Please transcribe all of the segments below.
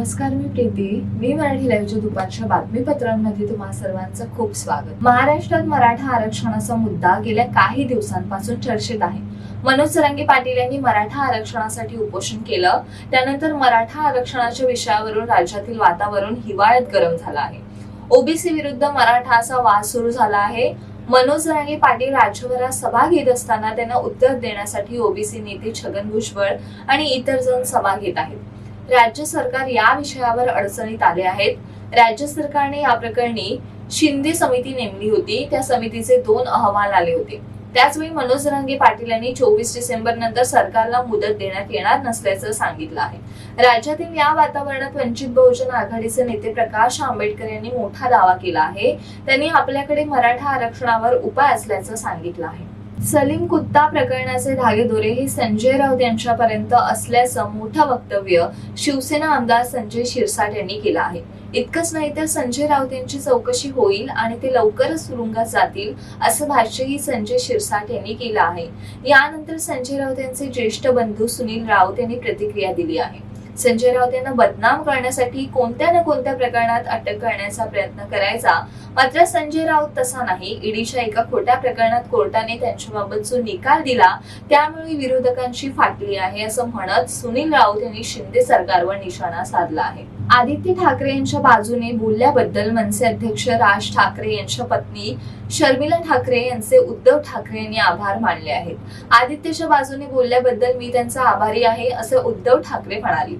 नमस्कार मी प्रीती. मी मराठी लाईव्हच्या दुपारच्या बातमीपत्रांमध्ये तुम्हा सर्वांचं खूप स्वागत. महाराष्ट्रात मराठा आरक्षणाचा मुद्दा गेल्या काही दिवसांपासून चर्चेत आहे. मनोज सरांगे पाटील यांनी मराठा आरक्षणासाठी उपोषण केलं. त्यानंतर मराठा आरक्षणाच्या विषयावरून राज्यातील वातावरण हिवाळ्यात गरम झालं आहे. ओबीसी विरुद्ध मराठा असा वाद सुरू झाला आहे. मनोज रांगे पाटील राज्यभरात सभा घेत असताना त्यांना उत्तर देण्यासाठी ओबीसी नेते छगन भुजबळ आणि इतर जण सभा घेत आहेत. राज्य सरकार या विषयावर अडचणीत आले आहेत. राज्य सरकारने या प्रकरणी शिंदे समिती नेमली होती. त्या समितीचे दोन अहवाल आले होते. त्याचवेळी मनोज रंगे पाटील यांनी चोवीस डिसेंबर नंतर सरकारला मुदत देण्यात येणार नसल्याचं सांगितलं आहे. राज्यातील या वातावरणात वंचित बहुजन आघाडीचे नेते प्रकाश आंबेडकर यांनी मोठा दावा केला आहे. त्यांनी आपल्याकडे मराठा आरक्षणावर उपाय असल्याचं सांगितलं आहे. सलीम कुत्ता प्रकरणाचे धागेदोरे हे संजय राऊत यांच्यापर्यंत असल्याचं मोठं वक्तव्य शिवसेना आमदार संजय शिरसाट यांनी केलं आहे. इतकंच नाही तर संजय राऊत यांची चौकशी होईल आणि ते लवकरच तुरुंगात जातील असं भाष्यही संजय शिरसाट यांनी केलं आहे. यानंतर संजय राऊत यांचे ज्येष्ठ बंधू सुनील राऊत यांनी प्रतिक्रिया दिली आहे. संजय राऊत यांना बदनाम करण्यासाठी कोणत्या ना कोणत्या प्रकरणात अटक करण्याचा प्रयत्न करायचा? मात्र संजय राऊत तसा नाही. ईडीच्या एका खोट्या प्रकरणात कोर्टाने त्यांच्याबाबत जो निकाल दिला त्यामुळे विरोधकांची फाटली आहे असं म्हणत सुनील राऊत यांनी शिंदे सरकारवर निशाणा साधला आहे. आदित्य ठाकरे यांच्या बाजूने बोलल्याबद्दल मनसे अध्यक्ष राज ठाकरे यांच्या पत्नी शर्मिला ठाकरे यांचे उद्धव ठाकरे यांनी आभार मानले आहेत. आदित्यच्या बाजूने बोलल्याबद्दल मी त्यांचा आभारी आहे असं उद्धव ठाकरे म्हणाले.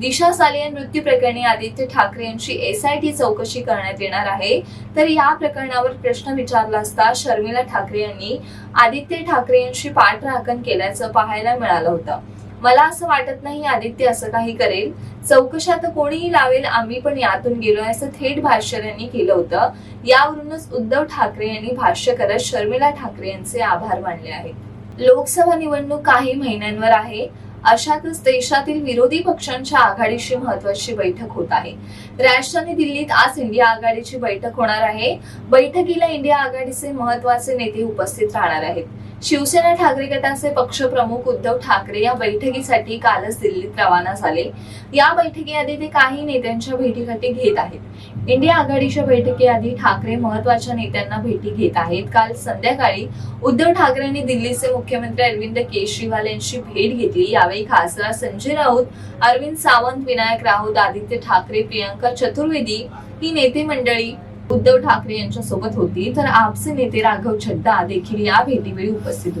दिशा सालिया मृत्यू प्रकरणी आदित्य ठाकरे यांची एसआयटी चौकशी करण्यात येणार आहे. तर या प्रकरणावर प्रश्न विचारला असता शर्मिला ठाकरे यांनी आदित्य ठाकरे यांची पाठराखण केल्याचं पाहायला मिळालं होतं. मला असं वाटत नाही आदित्य असं काही करेल. चौकशा तर कोणीही लावेल आम्ही पण यातून गेलोय असं थेट भाष्य त्यांनी केलं होतं. यावरूनच उद्धव ठाकरे यांनी भाष्य करत शर्मिला ठाकरे यांचे आभार मानले आहेत. लोकसभा निवडणूक काही महिन्यांवर आहे. अशातच देशातील विरोधी पक्षांच्या आघाडीची महत्वाची बैठक होत आहे. राजधानी दिल्लीत आज इंडिया आघाडीची बैठक होणार आहे. बैठकीला इंडिया आघाडीचे महत्त्वाचे नेते उपस्थित राहणार आहेत. शिवसेना ठाकरे गटाचे पक्षप्रमुख उद्धव ठाकरे या बैठकीसाठी कालच दिल्लीत रवाना झाले. या बैठकीआधी ते काही नेत्यांच्या भेटीगाठी घेत आहेत. इंडिया आघाडीच्या बैठकीआधी ठाकरे महत्त्वाच्या नेत्यांना भेटी घेत आहेत. काल संध्याकाळी उद्धव ठाकरेंनी दिल्लीचे मुख्यमंत्री अरविंद केजरीवाल यांची भेट घेतली. यावेळी खासदार संजय राऊत अरविंद सावंत विनायक राऊत आदित्य ठाकरे प्रियंका चतुर्वेदी ही नेते मंडळी उद्धव ठाकरे यांच्या सोबत होती. तर आपचे नेते राघव छड्डा देखील या भेटीवेळी उपस्थित होते.